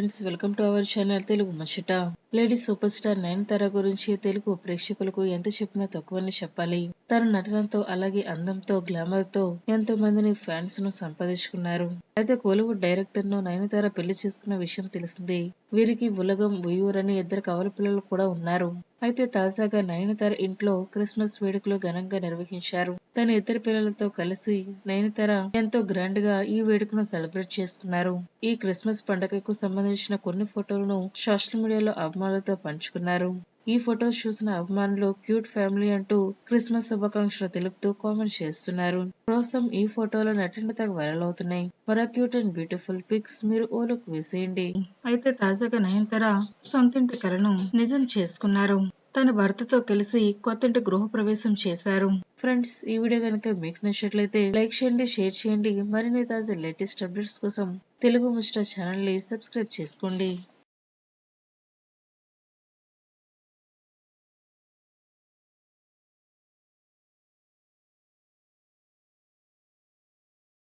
Friends welcome to our channel Telugu ముచ్చట lady super star Nayanthara గురించి తెలుగు ప్రేక్షకులకు ఎంత చెప్పినా తక్కువని చెప్పాలి. తన నటనతో అలాగే అందంతో గ్లామర్తో ఎంతో మందిని ఫ్యాన్స్ను సంపాదించుకున్నారు. అయితే కోలీవుడ్ డైరెక్టర్ను నయనతార పెళ్ళి చేసుకున్న విషయం తెలిసిందే. వీరికి ఉలగం ఉయ్యూర్ అని ఇద్దరు కవల పిల్లలు కూడా ఉన్నారు. అయితే తాజాగా నయనతార ఇంట్లో క్రిస్మస్ వేడుకలు ఘనంగా నిర్వహించారు. తన ఇద్దరు పిల్లలతో కలిసి నయనతార ఎంతో గ్రాండ్గా ఈ వేడుకను సెలబ్రేట్ చేసుకున్నారు. ఈ క్రిస్మస్ పండుగకు సంబంధించిన కొన్ని ఫోటోలను సోషల్ మీడియాలో అభిమానులతో పంచుకున్నారు. ఈ ఫొటోస్ చూసిన అభిమానులు క్యూట్ ఫ్యామిలీ అంటూ క్రిస్మస్ శుభాకాంక్షలు తెలుపుతూ కామెంట్ చేస్తున్నారు. ప్రస్తుతం ఈ ఫోటోలు తగ్గ వైరల్ అవుతున్నాయి. మరో క్యూట్ అండ్ బ్యూటిఫుల్ పిక్స్ మీరు ఓలోకి వేసేయండి. అయితే తాజాగా నయనతార సొంతింటి కలను నిజం చేసుకున్నారు. తన భర్తతో కలిసి కొత్తింటి గృహప్రవేశం చేశారు. ఫ్రెండ్స్ ఈ వీడియో కనుక మీకు నచ్చినట్లయితే లైక్ చేయండి షేర్ చేయండి. మరిన్ని తాజా లేటెస్ట్ అప్డేట్స్ కోసం తెలుగు ముస్టా ఛానల్ని సబ్స్క్రైబ్ చేసుకోండి.